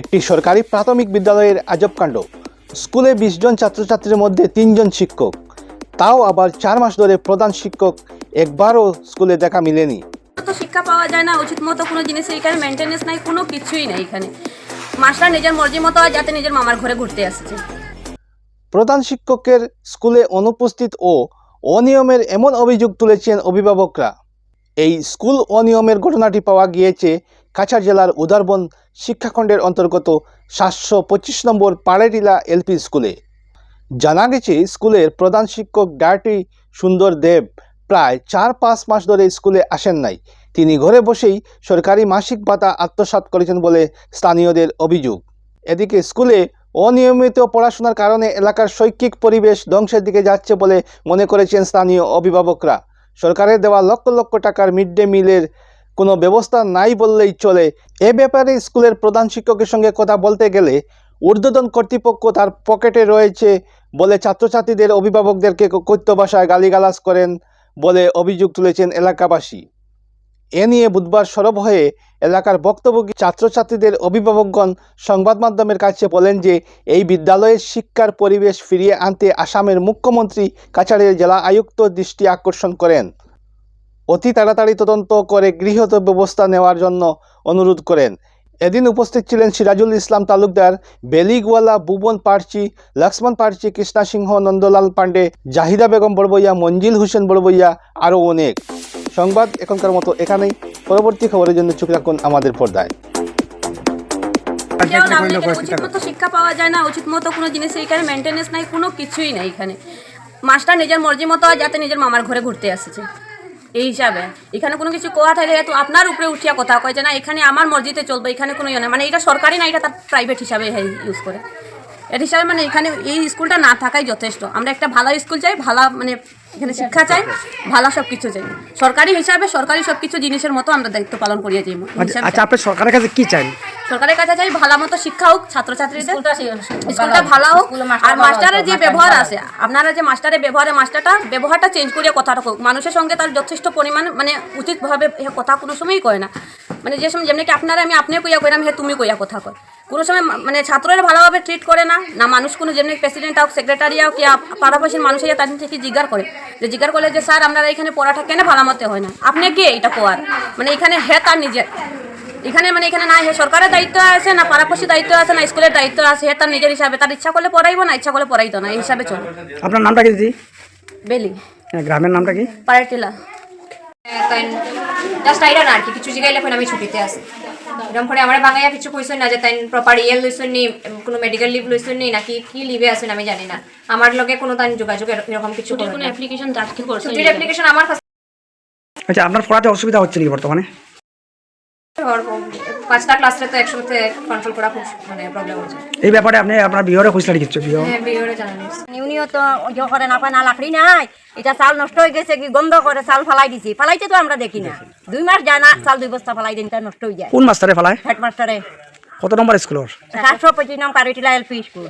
একটি সরকারি প্রাথমিক বিদ্যালয়ের আজব কাণ্ড। স্কুলে বিশ জন ছাত্রছাত্রীর মধ্যে তিনজন শিক্ষক। তাও আবার চার মাস ধরে প্রধান শিক্ষক একবারও স্কুলে দেখা মিলেনি। তো শিক্ষা পাওয়া যায় না উচিত মতো কোনো জিনিসের এখানে মেনটেনেন্স নাই কোনো কিছুই নাই এখানে। মাস্টার নিজের মর্জি মতো হয় যাতে নিজের মামার ঘরে ঘুরতে আসছে। প্রধান শিক্ষকের স্কুলে অনুপস্থিত ও অনিয়মের এমন অভিযোগ তুলেছেন অভিভাবকরা। এই স্কুল অনিয়মের ঘটনাটি পাওয়া গিয়েছে কাছাড় জেলার উদারবন শিক্ষাখণ্ডের অন্তর্গত সাতশো পঁচিশ নম্বর পাড়েটিলা এলপি স্কুলে। জানা গেছে, স্কুলের প্রধান শিক্ষক ডার্টি সুন্দর দেব প্রায় চার পাঁচ মাস ধরে স্কুলে আসেন নাই। তিনি ঘরে বসেই সরকারি মাসিক ভাতা আত্মসাৎ করেছেন বলে স্থানীয়দের অভিযোগ। এদিকে স্কুলে অনিয়মিত পড়াশোনার কারণে এলাকার শৈক্ষিক পরিবেশ ধ্বংসের দিকে যাচ্ছে বলে মনে করেছেন স্থানীয় অভিভাবকরা। সরকারের দেওয়া লক্ষ লক্ষ টাকার মিড ডে মিলের কোনো ব্যবস্থা নাই বললেই চলে। এ ব্যাপারে স্কুলের প্রধান শিক্ষকের সঙ্গে কথা বলতে গেলে ঊর্ধ্বতন কর্তৃপক্ষ তার পকেটে রয়েছে বলে ছাত্রছাত্রীদের অভিভাবকদেরকে কথ্য ভাষায় গালিগালাজ করেন বলে অভিযোগ তুলেছেন এলাকাবাসী। এ নিয়ে বুধবার সরব হয়ে এলাকার বক্তব্য ছাত্রছাত্রীদের অভিভাবকগণ সংবাদ মাধ্যমের কাছে বলেন যে, এই বিদ্যালয়ের শিক্ষার পরিবেশ ফিরিয়ে আনতে আসামের মুখ্যমন্ত্রী কাছাড়ের জেলা আয়ুক্ত দৃষ্টি আকর্ষণ করেন। অতি তাড়াতাড়ি তদন্ত করে গৃহীত ব্যবস্থা নেওয়ার জন্য অনুরোধ করেন। এদিন উপস্থিত ছিলেন সিরাজুল ইসলাম তালুকদার বেলিগওয়ালা ভুবন পার্চি লক্ষ্মণ পার্চি কৃষ্ণা সিংহ নন্দলাল পাণ্ডে জাহিদা বেগম বড়বইয়া মঞ্জিল হোসেন বড়বইয়া আরও অনেক। সংবাদ এখনকার মতো এখানেই। পরবর্তী খবরের জন্য চোখ রাখুন আমাদের পর্দায়। উচিত মতো শিক্ষা পাওয়া যায় না উচিত মতো কোনো জিনিসের এখানে মেনটেনেন্স নাই কোনো কিছুই নাই এখানে। মাস্টার নিজের মর্জি মতো হয় যাতে নিজের মামার ঘরে ঘুরতে আসছে। এই হিসাবে এখানে কোনো কিছু কোয়া থাকলে তো আপনার উপরে উঠিয়া কথা কয় যে না এখানে আমার মর্জিতে চলবে এখানে কোনো ইয়ে মানে এটা সরকারি না এটা তার প্রাইভেট হিসাবে ইউজ করে। এর হিসাবে মানে এখানে এই স্কুলটা না থাকাই যথেষ্ট। আমরা একটা ভালো স্কুল চাই ভালো মানে এখানে শিক্ষা চাই ভালো সব কিছু চাই। সরকারি হিসাবে সরকারি সব কিছু জিনিসের মতো আমরা দায়িত্ব পালন করিয়ে যাই আচ্ছা আচ্ছা আপনি সরকারের কাছে কি চান? সরকারের কাছে চাই ভালো মতো শিক্ষা হোক ছাত্রছাত্রীদের স্কুলটা ভালো হোক। আর মাস্টারের যে ব্যবহার আছে আপনারা যে মাস্টারের ব্যবহারে মাস্টারটা ব্যবহারটা চেঞ্জ করিয়া কথাটা হোক। মানুষের সঙ্গে তার যথেষ্ট পরিমাণ মানে উচিতভাবে কথা কোনো সময়ই কয় না। মানে যে সময় যেমনি কি আপনারা আমি আপনি কইয়া কইলাম হ্যাঁ তুমি কইয়া কথা কয়। কোনো সময় মানে ছাত্ররা ভালোভাবে ট্রিট করে না না মানুষ কোনো যেমনি প্রেসিডেন্ট হোক সেক্রেটারি হোক ইয়া পাড়াপাশির মানুষ ইয়া তাদের থেকে জিজ্ঞার করে। যে জিজ্ঞার করলে যে স্যার আপনারা এখানে পড়াটা কেন ভালো মতে হয় না? আপনি কে এটা কোয়ার মানে এখানে হ্যাঁ তার নিজের। এখানে মানে এখানে না হে সরকারের দায়িত্ব আছে না পাড়াপড়শি দায়িত্ব আছে না স্কুলের দায়িত্ব আছে হে তার নিজের হিসাবে। তার ইচ্ছা করলে পড়াইবো না ইচ্ছা করলে পড়াইতো না এই হিসাবে চলে। আপনার নামটা কি দিদি? বেলি। হ্যাঁ, গ্রামের নামটা কি? পাড়ার টিলা তাই জাস্ট আইরা না আর কি কিছু জিগাইলে এখন আমি ছুটিতে আছি। এরকম করে আমার বাঙাইয়া কিছু কইছেন না যে তাই প্রপার ইয়েল লইছেন নি কোনো মেডিকেল লিভ লইছেন নি নাকি কি লিভে আছেন আমি জানি না। আমার লগে কোনো তাই যোগাযোগ এরকম কিছু কোনো অ্যাপ্লিকেশন দাখিল ছুটির অ্যাপ্লিকেশন আমার কাছে আচ্ছা আপনার পড়াতে অসুবিধা হচ্ছে নাকি বর্তমানে? তো কন্ট্রোল করা খুব মানে প্রবলেম হচ্ছে। এই ব্যাপারে আপনি আপনার লিখছো বিহ হ্যাঁ বিয়েরে জানানো হয়েছে। তো ইয়ে করে না পায় না লাকড়ি নাই। এটা চাল নষ্ট হয়ে গেছে কি গন্ধ করে চাল ফালাই দিছি। ফালাইতে তো আমরা দেখি না। দুই মাস যায় না চাল দুই বস্তা ফালাই দিন তা নষ্ট হয়ে যায়। কোন মাস্টারে ফেলায়? হেডমাস্টারে। কত নম্বর স্কুলের? সাতশো পঁচিশ নাম কারিটিলা এলপি স্কুল।